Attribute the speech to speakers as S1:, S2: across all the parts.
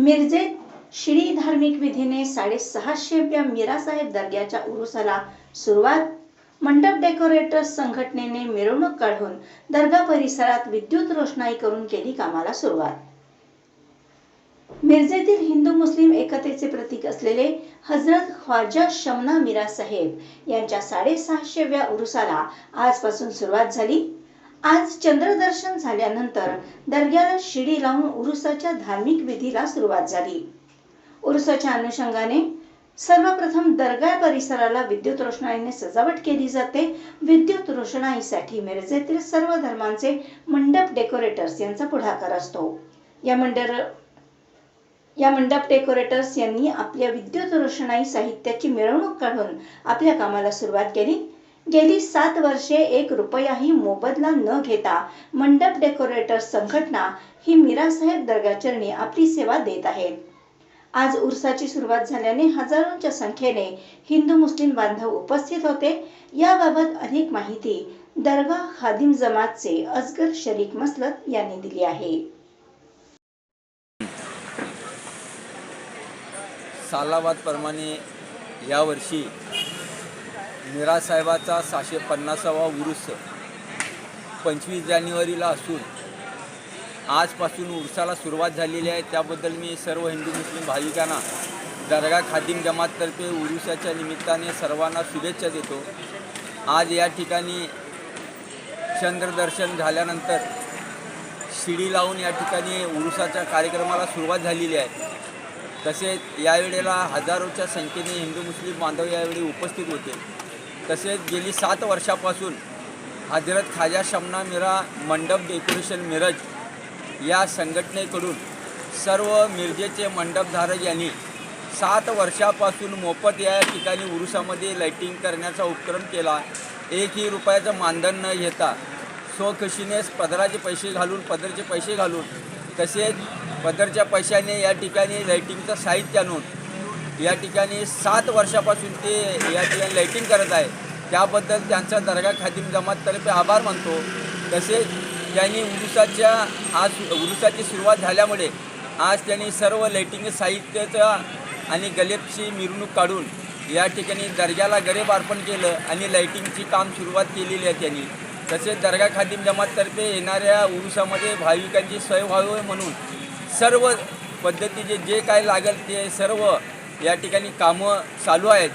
S1: मिरजेत श्री धार्मिक विधीने साडेसहाशेव्या मीरासाहेब दर्ग्याच्या उरुसाला सुरुवात. मंडप डेकोरेटर्स संघटनेने मिरवणूक काढून दर्गा परिसरात विद्युत रोषणाई करून केली कामाला सुरुवात. मिरजेतील हिंदू मुस्लिम एकतेचे प्रतीक असलेले हजरत ख्वाजा शमना मीरा साहेब यांच्या साडेसहाशेव्या उरुसाला आजपासून सुरुवात झाली. आज चंद्रदर्शन झाल्यानंतर दर्ग्याला शिडी लावून उरुसाच्या धार्मिक विधीला सुरुवात झाली. उरुसाच्या अनुषंगाने सर्वप्रथम दर्गा परिसराला विद्युत रोषणाईने सजावट केली जाते. विद्युत रोषणाईसाठी मिरजेतील सर्व धर्मांचे मंडप डेकोरेटर्स यांचा पुढाकार असतो. या मंडर या मंडप डेकोरेटर्स यांनी आपल्या विद्युत रोषणाई साहित्याची मिरवणूक काढून आपल्या कामाला सुरुवात केली. गेली सात वर्षे एक रुपयाही मोबदला न घेता मंडप डेकोरेटर्स संघटना ही मीरासाहेब दर्गाचरणी आपली सेवा देत आहेत आज उरसाची सुरुवात झाल्याने हजारोंच्या संख्येने हिंदू मुस्लिम बांधव उपस्थित होते. याबाबत अधिक माहिती दर्गा खादिम जमातचे अजगर शरीक मसलत यांनी दिली आहे.
S2: सालाबादप्रमाणे यावर्षी मिरासाहेबाचा सहाशे पन्नासावा उरुस पंचवीस जानेवारीला असून आजपासून उरसाला सुरुवात झालेली आहे. त्याबद्दल मी सर्व हिंदू मुस्लिम भाविकांना दर्गा खादिम जमाततर्फे उरुसाच्या निमित्ताने सर्वांना शुभेच्छा देतो. आज या ठिकाणी चंद्रदर्शन झाल्यानंतर शिडी लावून या ठिकाणी उरुसाच्या कार्यक्रमाला सुरुवात झालेली आहे. तसेच यावेळेला हजारोच्या संख्येने हिंदू मुस्लिम बांधव यावेळी उपस्थित होते. तसेच गेली सात वर्षापासून हजरत खाजा शमना मिरा मंडप डेकोरेशन मिरज या संघटनेकडून सर्व मिरजेचे मंडपधारक यांनी सात वर्षापासून मोफत या ठिकाणी उरुसामध्ये लाईटिंग करण्याचा उपक्रम केला. एकही रुपयाचं मानधन न घेता स्वखुशीने पदराचे पैसे घालून पदरचे पैसे घालून तसेच पदरच्या पैशाने या ठिकाणी लाईटिंगचं साहित्य आणून या ठिकाणी सात वर्षापासून ते या ठिकाणी लाईटिंग करत आहे. त्याबद्दल त्यांचा दर्गा खादिम जमाततर्फे आभार मानतो. तसेच त्यांनी उरुसाच्या आज उरुसाची सुरुवात झाल्यामुळे आज त्यांनी सर्व लाईटिंग साहित्याचा आणि गलेपची मिरवणूक काढून या ठिकाणी दर्ग्याला गरीब अर्पण केलं आणि लाईटिंगची काम सुरुवात केलेली आहे त्यांनी. तसेच दर्गा खादिम जमाततर्फे येणाऱ्या उरुसामध्ये भाविकांची सोय व्हावी म्हणून सर्व पद्धतीचे जे काय लागेल ते सर्व या ठिकाणी कामं चालू आहेत.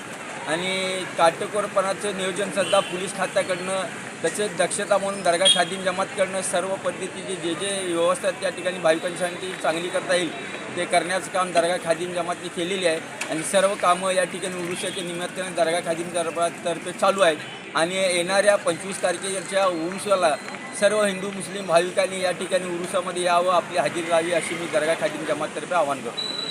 S2: आणि काटेकोरपणाचं नियोजन सध्या पोलीस खात्याकडनं तसेच दक्षता म्हणून दर्गा खादिम जमातकडनं सर्व पद्धतीची जे जे व्यवस्था त्या ठिकाणी भाविकांसाठी चांगली करता येईल ते करण्याचं काम दर्गा खादीन जमातने केलेली आहे. आणि सर्व कामं या ठिकाणी उरुषाच्या निमित्ताने दर्गा खादीन दरबारतर्फे चालू आहेत. आणि येणाऱ्या पंचवीस तारखेच्या उरुसाला सर्व हिंदू मुस्लिम भाविकांनी या ठिकाणी उरुसामध्ये यावं आपली हजेरी लावी अशी मी दर्गा खादीन जमाततर्फे आवाहन करतो.